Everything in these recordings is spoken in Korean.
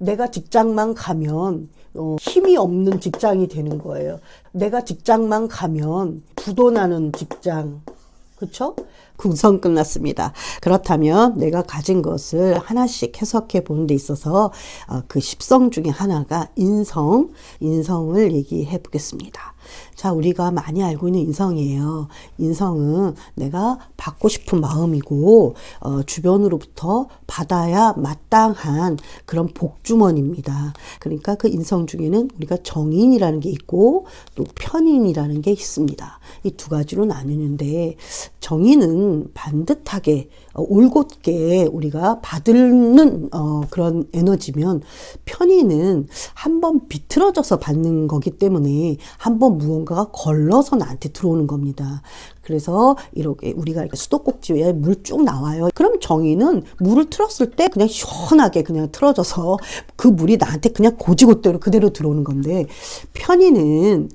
내가 직장만 가면 어, 힘이 없는 직장이 되는 거예요. 내가 직장만 가면 부도나는 직장. 그쵸? 궁성 끝났습니다. 그렇다면 내가 가진 것을 하나씩 해석해 보는 데 있어서 어, 그 십성 중에 하나가 인성, 인성을 얘기해 보겠습니다. 자, 우리가 많이 알고 있는 인성이에요. 인성은 내가 받고 싶은 마음이고, 어, 주변으로부터 받아야 마땅한 그런 복주머니입니다. 그러니까 그 인성 중에는 우리가 정인이라는 게 있고, 또 편인이라는 게 있습니다. 이 두 가지로 나누는데, 정인은 반듯하게, 어, 올곧게 우리가 받는, 어, 그런 에너지면, 편인은 한번 비틀어져서 받는 거기 때문에 한번 무언가가 걸러서 나한테 들어오는 겁니다. 그래서 이렇게 우리가 수도꼭지에 물 쭉 나와요. 그럼 정의는 물을 틀었을 때 그냥 시원하게 그냥 틀어져서 그 물이 나한테 그냥 고지고대로 그대로 들어오는 건데 편의는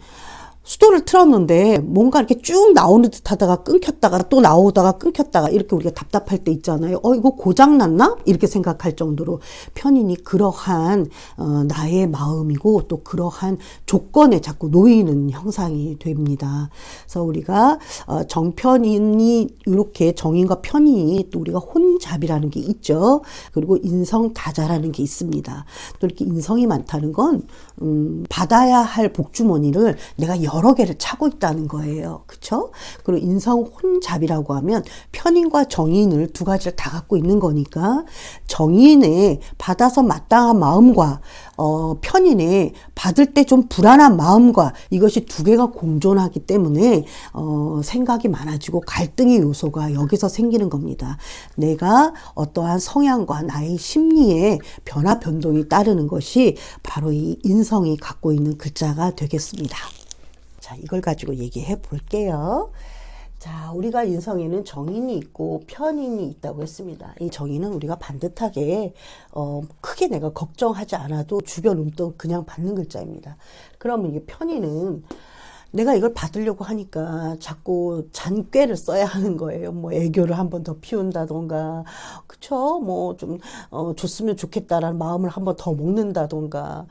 수도를 틀었는데 뭔가 이렇게 쭉 나오는 듯 하다가 끊겼다가 또 나오다가 끊겼다가 이렇게 우리가 답답할 때 있잖아요. 어, 이거 고장났나? 이렇게 생각할 정도로 편인이 그러한, 어, 나의 마음이고 또 그러한 조건에 자꾸 놓이는 형상이 됩니다. 그래서 우리가, 어, 정편인이 이렇게 정인과 편인이 또 우리가 혼잡이라는 게 있죠. 그리고 인성 다자라는 게 있습니다. 또 이렇게 인성이 많다는 건, 음, 받아야 할 복주머니를 내가 여러 개를 차고 있다는 거예요. 그쵸? 그리고 인성 혼잡이라고 하면 편인과 정인을 두 가지를 다 갖고 있는 거니까 정인의 받아서 마땅한 마음과 어, 편인의 받을 때 좀 불안한 마음과 이것이 두 개가 공존하기 때문에 어, 생각이 많아지고 갈등의 요소가 여기서 생기는 겁니다. 내가 어떠한 성향과 나의 심리의 변화 변동이 따르는 것이 바로 이 인성이 갖고 있는 글자가 되겠습니다. 자, 이걸 가지고 얘기해 볼게요. 자, 우리가 인성에는 정인이 있고 편인이 있다고 했습니다. 이 정인은 우리가 반듯하게, 어, 크게 내가 걱정하지 않아도 주변 음도 그냥 받는 글자입니다. 그러면 이게 편인은 내가 이걸 받으려고 하니까 자꾸 잔꾀를 써야 하는 거예요. 뭐 애교를 한 번 더 피운다던가, 그쵸? 뭐 좀, 어, 줬으면 좋겠다라는 마음을 한 번 더 먹는다던가,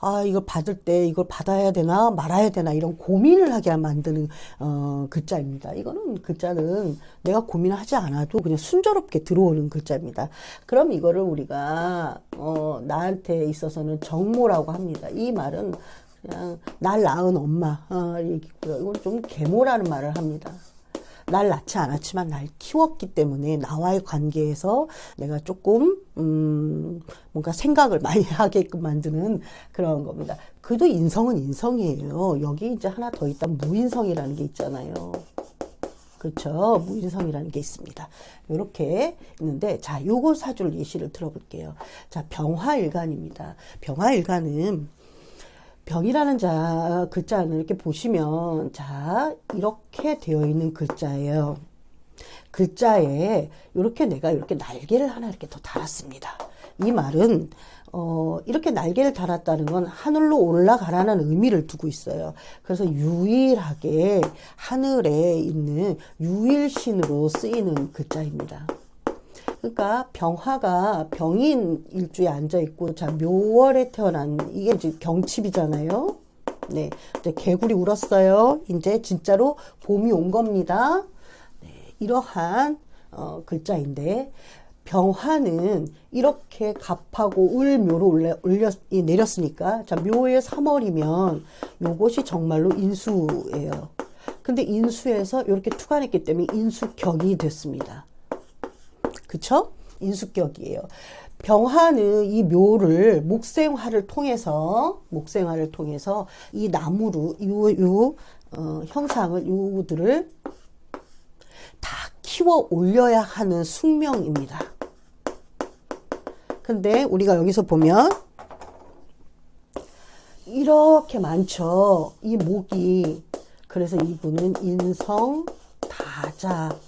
아, 이걸 받을 때 이걸 받아야 되나 말아야 되나 이런 고민을 하게 만드는, 어, 글자입니다. 이거는 글자는 내가 고민하지 않아도 그냥 순조롭게 들어오는 글자입니다. 그럼 이거를 우리가, 어, 나한테 있어서는 정모라고 합니다. 이 말은 그냥 날 낳은 엄마 어, 얘기고요. 이건 좀 계모라는 말을 합니다. 날 낳지 않았지만 날 키웠기 때문에 나와의 관계에서 내가 조금 음 뭔가 생각을 많이 하게끔 만드는 그런 겁니다. 그도 인성은 인성이에요. 여기 이제 하나 더 있다 무인성이라는 게 있잖아요. 그렇죠. 무인성이라는 게 있습니다. 이렇게 있는데, 자, 요거 사줄 예시를 들어볼게요. 자, 병화일간입니다. 병화일간은 병이라는 자 글자는 이렇게 보시면 자 이렇게 되어 있는 글자예요. 글자에 이렇게 내가 이렇게 날개를 하나 이렇게 더 달았습니다. 이 말은 어, 이렇게 날개를 달았다는 건 하늘로 올라가라는 의미를 두고 있어요. 그래서 유일하게 하늘에 있는 유일신으로 쓰이는 글자입니다. 그러니까 병화가 병인 일주에 앉아 있고 자 묘월에 태어난 이게 이제 경칩이잖아요. 네, 이제 개구리 울었어요. 이제 진짜로 봄이 온 겁니다. 네, 이러한 어, 글자인데 병화는 이렇게 갑하고 을묘로 올려, 올려 내렸으니까 자 묘의 3월이면 요것이 정말로 인수예요. 근데 인수에서 이렇게 투간했기 때문에 인수격이 됐습니다. 그쵸? 인수격이에요. 병화는 이 묘를 목생화를 통해서 목생화를 통해서 이 나무로 요, 요 어, 형상을 요들을 다 키워 올려야 하는 숙명입니다. 근데 우리가 여기서 보면 이렇게 많죠. 이 목이 그래서 이분은 인성 다자가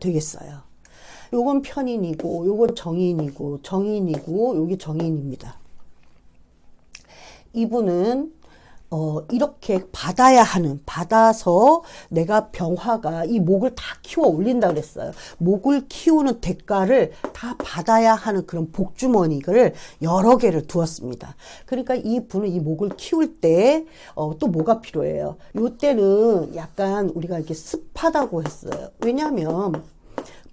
되겠어요. 요건 편인이고, 요건 정인이고, 정인이고, 여기 정인입니다. 이분은 어, 이렇게 받아야 하는, 받아서 내가 병화가 이 목을 다 키워 올린다 그랬어요. 목을 키우는 대가를 다 받아야 하는 그런 복주머니를 여러 개를 두었습니다. 그러니까 이 분은 이 목을 키울 때, 어, 또 뭐가 필요해요? 요 때는 약간 우리가 이렇게 습하다고 했어요. 왜냐하면,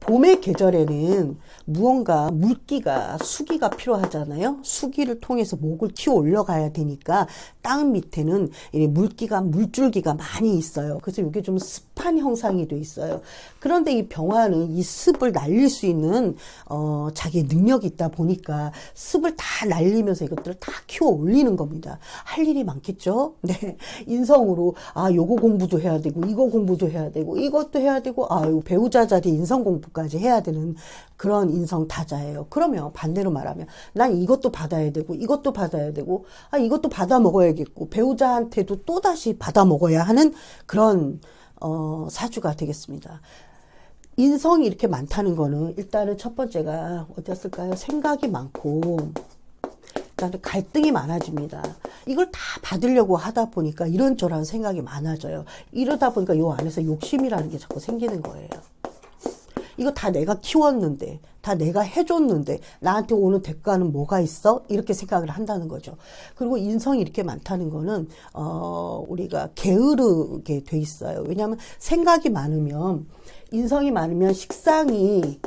봄의 계절에는 무언가 물기가 수기가 필요하잖아요. 수기를 통해서 목을 키워 올려가야 되니까 땅 밑에는 이 물기가 물줄기가 많이 있어요. 그래서 이게 좀 습 한 형상이 돼 있어요. 그런데 이 병화는 이 습을 날릴 수 있는 어 자기의 능력이 있다 보니까 습을 다 날리면서 이것들을 다 키워 올리는 겁니다. 할 일이 많겠죠. 네, 인성으로 아 요거 공부도 해야 되고 이거 공부도 해야 되고 이것도 해야 되고 아 배우자 자리 인성 공부까지 해야 되는 그런 인성 타자예요. 그러면 반대로 말하면 난 이것도 받아야 되고 이것도 받아야 되고 아 이것도 받아 먹어야겠고 배우자한테도 또 다시 받아 먹어야 하는 그런 어 사주가 되겠습니다. 인성이 이렇게 많다는 거는 일단은 첫 번째가 어땠을까요? 생각이 많고 일단은 갈등이 많아집니다. 이걸 다 받으려고 하다 보니까 이런저런 생각이 많아져요. 이러다 보니까 요 안에서 욕심이라는 게 자꾸 생기는 거예요. 이거 다 내가 키웠는데, 다 내가 해줬는데, 나한테 오는 대가는 뭐가 있어? 이렇게 생각을 한다는 거죠. 그리고 인성이 이렇게 많다는 거는, 어, 우리가 게으르게 돼 있어요. 왜냐하면 생각이 많으면, 인성이 많으면 식상이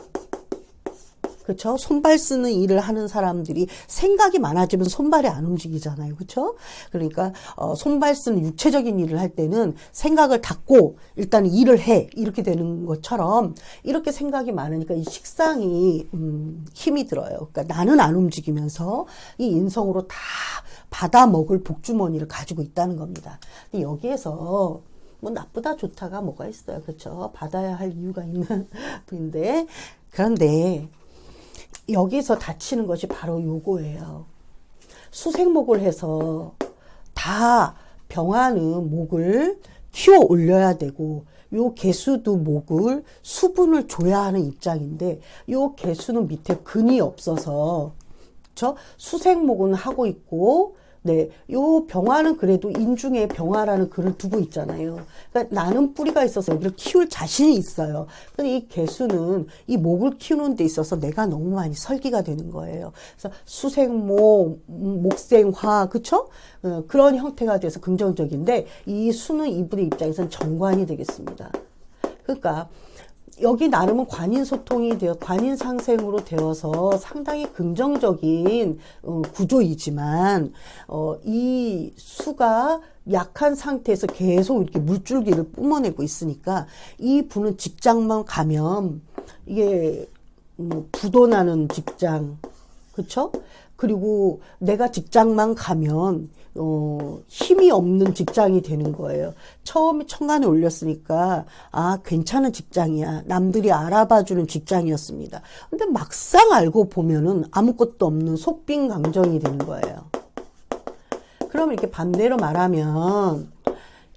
그렇죠? 손발 쓰는 일을 하는 사람들이 생각이 많아지면 손발이 안 움직이잖아요. 그렇죠? 그러니까 어, 손발 쓰는 육체적인 일을 할 때는 생각을 닫고 일단 일을 해 이렇게 되는 것처럼 이렇게 생각이 많으니까 이 식상이 음, 힘이 들어요. 그러니까 나는 안 움직이면서 이 인성으로 다 받아 먹을 복주머니를 가지고 있다는 겁니다. 근데 여기에서 뭐 나쁘다 좋다가 뭐가 있어요. 그렇죠? 받아야 할 이유가 있는 분인데 그런데 여기서 다치는 것이 바로 요거예요. 수생목을 해서 다 병하는 목을 키워 올려야 되고 요 개수도 목을 수분을 줘야 하는 입장인데 요 개수는 밑에 근이 없어서 저 수생목은 하고 있고 네, 요 병화는 그래도 인중에 병화라는 글을 두고 있잖아요. 그러니까 나는 뿌리가 있어서 여기를 키울 자신이 있어요. 근데 이 개수는 이 목을 키우는 데 있어서 내가 너무 많이 설기가 되는 거예요. 그래서 수생목, 목생화, 그쵸? 어, 그런 형태가 돼서 긍정적인데 이 수는 이분의 입장에서는 정관이 되겠습니다. 그러니까 여기 나름은 관인 소통이 되어 관인 상생으로 되어서 상당히 긍정적인 어, 구조이지만 어, 이 수가 약한 상태에서 계속 이렇게 물줄기를 뿜어내고 있으니까 이 분은 직장만 가면 이게 뭐 부도 나는 직장 그쵸? 그리고 내가 직장만 가면 어, 힘이 없는 직장이 되는 거예요. 처음에 천간에 올렸으니까, 아, 괜찮은 직장이야. 남들이 알아봐주는 직장이었습니다. 근데 막상 알고 보면은 아무것도 없는 속빈 강정이 되는 거예요. 그럼 이렇게 반대로 말하면,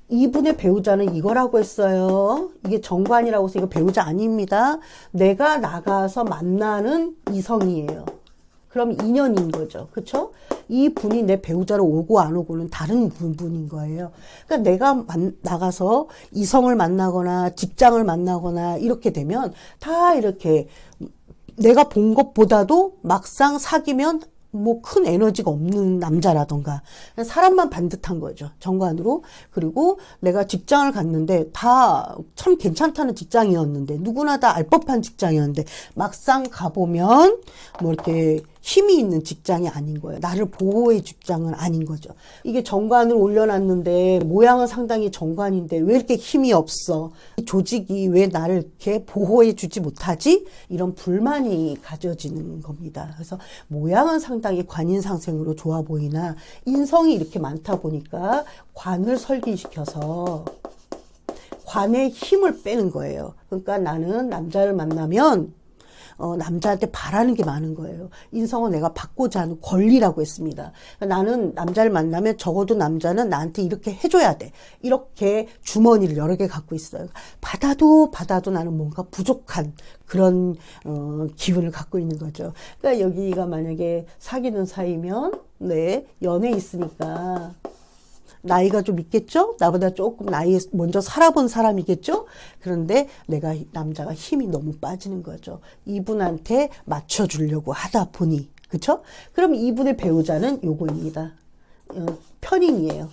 이분의 배우자는 이거라고 했어요. 이게 정관이라고 해서 이거 배우자 아닙니다. 내가 나가서 만나는 이성이에요. 그럼 인연인 거죠. 그쵸? 이 분이 내 배우자로 오고 안 오고는 다른 분인 거예요. 그러니까 내가 만, 나가서 이성을 만나거나 직장을 만나거나 이렇게 되면 다 이렇게 내가 본 것보다도 막상 사귀면 뭐 큰 에너지가 없는 남자라던가 사람만 반듯한 거죠 정관으로 그리고 내가 직장을 갔는데 다 참 괜찮다는 직장이었는데 누구나 다 알 법한 직장이었는데 막상 가보면 뭐 이렇게 힘이 있는 직장이 아닌 거예요. 나를 보호해 직장은 아닌 거죠. 이게 정관을 올려놨는데 모양은 상당히 정관인데 왜 이렇게 힘이 없어? 조직이 왜 나를 이렇게 보호해 주지 못하지? 이런 불만이 가져지는 겁니다. 그래서 모양은 상당히 관인상생으로 좋아 보이나 인성이 이렇게 많다 보니까 관을 설계시켜서 관의 힘을 빼는 거예요. 그러니까 나는 남자를 만나면 어, 남자한테 바라는 게 많은 거예요. 인성은 내가 받고자 하는 권리라고 했습니다. 나는 남자를 만나면 적어도 남자는 나한테 이렇게 해줘야 돼. 이렇게 주머니를 여러 개 갖고 있어요. 받아도 받아도 나는 뭔가 부족한 그런 어, 기분을 갖고 있는 거죠. 그러니까 여기가 만약에 사귀는 사이면 네 연애 있으니까 나이가 좀 있겠죠? 나보다 조금 나이 먼저 살아본 사람이겠죠? 그런데 내가 이 남자가 힘이 너무 빠지는 거죠. 이분한테 맞춰주려고 하다 보니. 그쵸? 그럼 이분의 배우자는 요거입니다. 어, 편인이에요.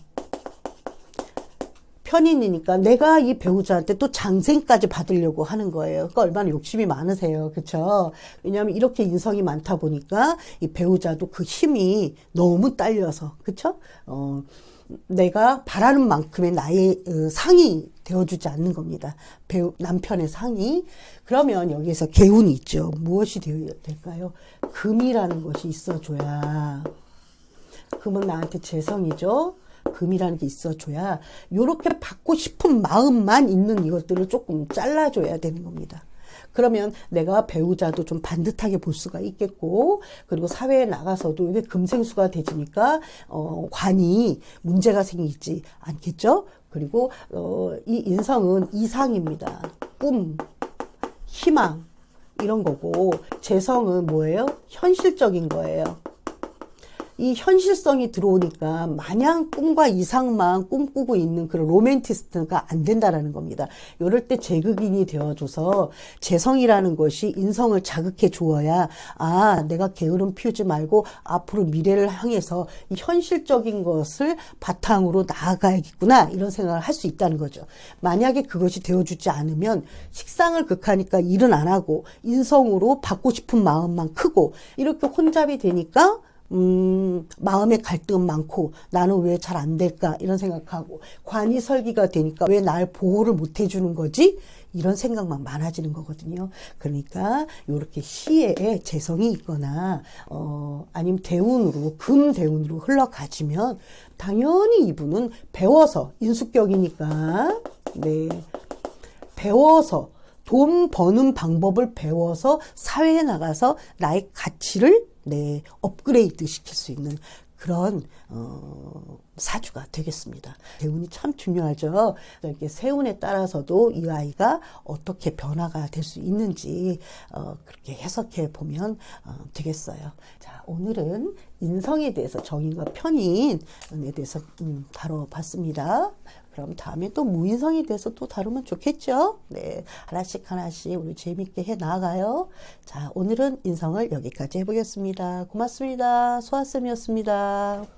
편인이니까 내가 이 배우자한테 또 장생까지 받으려고 하는 거예요. 그러니까 얼마나 욕심이 많으세요. 그쵸? 왜냐하면 이렇게 인성이 많다 보니까 이 배우자도 그 힘이 너무 딸려서? 어, 내가 바라는 만큼의 나의 어, 상이 되어주지 않는 겁니다. 배우, 남편의 상이. 그러면 여기에서 개운이 있죠. 무엇이 되어야 될까요? 금이라는 것이 있어줘야. 금은 나한테 재성이죠. 금이라는 게 있어줘야 요렇게 받고 싶은 마음만 있는 이것들을 조금 잘라줘야 되는 겁니다. 그러면 내가 배우자도 좀 반듯하게 볼 수가 있겠고 그리고 사회에 나가서도 이게 금생수가 되지니까 어 관이 문제가 생기지 않겠죠? 그리고 어 이 인성은 이상입니다. 꿈, 희망 이런 거고 재성은 뭐예요? 현실적인 거예요. 이 현실성이 들어오니까 마냥 꿈과 이상만 꿈꾸고 있는 그런 로맨티스트가 안 된다라는 겁니다. 이럴 때 제극인이 되어줘서 재성이라는 것이 인성을 자극해 주어야 아 내가 게으름 피우지 말고 앞으로 미래를 향해서 이 현실적인 것을 바탕으로 나아가야겠구나 이런 생각을 할 수 있다는 거죠. 만약에 그것이 되어주지 않으면 식상을 극하니까 일은 안 하고 인성으로 받고 싶은 마음만 크고 이렇게 혼잡이 되니까 음, 마음의 갈등은 많고 나는 왜 잘 안 될까 이런 생각하고 관이 설기가 되니까 왜 날 보호를 못 해주는 거지? 이런 생각만 많아지는 거거든요. 그러니까 이렇게 시에 재성이 있거나 어 아니면 대운으로 금 대운으로 흘러가지면 당연히 이분은 배워서 인수격이니까. 네. 배워서 돈 버는 방법을 배워서 사회에 나가서 나의 가치를 네, 업그레이드 시킬 수 있는 그런 어, 사주가 되겠습니다. 대운이 참 중요하죠. 이렇게 세운에 따라서도 이 아이가 어떻게 변화가 될 수 있는지 어, 그렇게 해석해 보면 어, 되겠어요. 자, 오늘은 인성에 대해서 정인과 편인에 대해서 음, 다뤄봤습니다. 그럼 다음에 또 무인성에 대해서 또 다루면 좋겠죠? 네. 하나씩 하나씩 우리 재밌게 해 나가요. 자, 오늘은 인성을 여기까지 해보겠습니다. 고맙습니다. 소아쌤이었습니다.